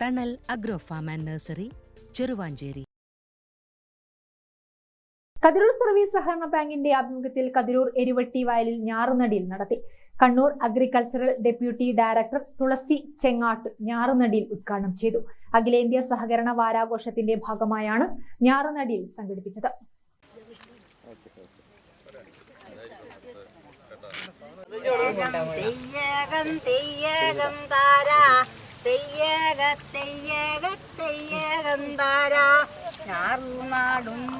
Thanal agro farm and nursery Cheruvancherry Kathirur service സഹകരണ ബാങ്കിന്റെ ആഭിമുഖ്യത്തിൽ കതിരൂർ എരുവട്ടി വയലിൽ ഞാറുനടിയിൽ നടത്തി Kannur agricultural deputy director Thulasi Chengatt ഞാറുനടിയിൽ ഉദ്ഘാടനം ചെയ്തു അഖിലേന്ത്യാ സഹകരണ വാരാഘോഷത്തിന്റെ ഭാഗമായാണ് ഞാറുനടിയിൽ സംഘടിപ്പിച്ചത് തെയ്യകം തെയ്യകം താര. തെയ്യക തെയ്യക തെയ്യകം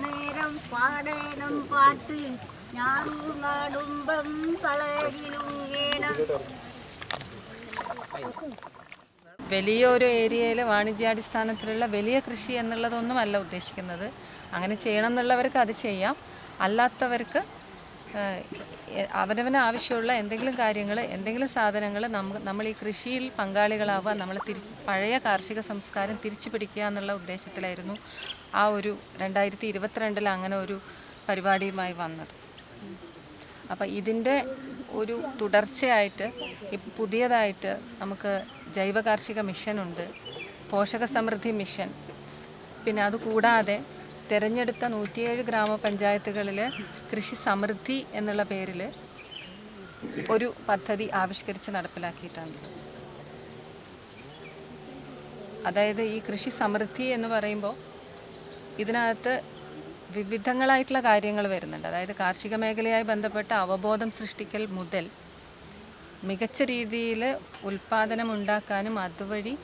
നേരം പാടേണം പാട്ട്. വലിയൊരു ഏരിയയിൽ വാണിജ്യാടിസ്ഥാനത്തിലുള്ള വലിയ കൃഷി എന്നുള്ളതൊന്നുമല്ല ഉദ്ദേശിക്കുന്നത്. അങ്ങനെ ചെയ്യണം എന്നുള്ളവർക്ക് അത് ചെയ്യാം. അല്ലാത്തവർക്ക് അവനവന് ആവശ്യമുള്ള എന്തെങ്കിലും കാര്യങ്ങൾ എന്തെങ്കിലും സാധനങ്ങൾ നമ്മൾ ഈ കൃഷിയിൽ പങ്കാളികളാവുക നമ്മൾ തിരി പഴയ കാർഷിക സംസ്കാരം തിരിച്ചു പിടിക്കുക എന്നുള്ള ഉദ്ദേശത്തിലായിരുന്നു ആ ഒരു രണ്ടായിരത്തി ഇരുപത്തിരണ്ടിൽ അങ്ങനെ ഒരു പരിപാടിയുമായി വന്നത്. അപ്പം ഇതിന്റെ ഒരു തുടർച്ചയായിട്ട് പുതിയതായിട്ട് നമുക്ക് ജൈവ കാർഷിക മിഷനുണ്ട് പോഷക സമൃദ്ധി മിഷൻ. പിന്നെ അതുകൂടാതെ തിരഞ്ഞെടുത്ത നൂറ്റിയേഴ് ഗ്രാമപഞ്ചായത്തുകളിൽ കൃഷി സമൃദ്ധി എന്നുള്ള പേരിൽ ഒരു പദ്ധതി ആവിഷ്കരിച്ച് നടപ്പിലാക്കിയിട്ടുണ്ട്. അതായത് ഈ കൃഷി സമൃദ്ധി എന്ന് പറയുമ്പോൾ ഇതിനകത്ത് വിവിധങ്ങളായിട്ടുള്ള കാര്യങ്ങൾ വരുന്നുണ്ട്. അതായത് കാർഷിക മേഖലയായി ബന്ധപ്പെട്ട അവബോധം സൃഷ്ടിക്കൽ മുതൽ മികച്ച രീതിയിൽ ഉൽപ്പാദനം ഉണ്ടാക്കാനും അതുവഴി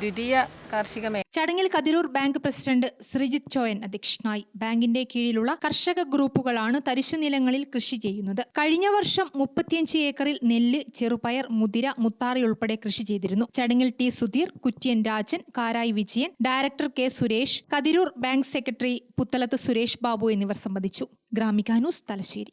ദ്വിതീയ കാർഷിക ചടങ്ങിൽ കതിരൂർ ബാങ്ക് പ്രസിഡന്റ് ശ്രീജിത് ചോയൻ അധ്യക്ഷനായി. ബാങ്കിന്റെ കീഴിലുള്ള കർഷക ഗ്രൂപ്പുകളാണ് തരിശുനിലങ്ങളിൽ കൃഷി ചെയ്യുന്നത്. കഴിഞ്ഞ വർഷം മുപ്പത്തിയഞ്ച് ഏക്കറിൽ നെല്ല് ചെറുപയർ മുതിര മുത്താറി ഉൾപ്പെടെ കൃഷി ചെയ്തിരുന്നു. ചടങ്ങിൽ T Sudheer Kuttiyan Rajan Karayi Vijayan director K Suresh Kathirur bank secretary Puthalath Suresh Babu എന്നിവർ സംബന്ധിച്ചു. Gramika news Thalassery.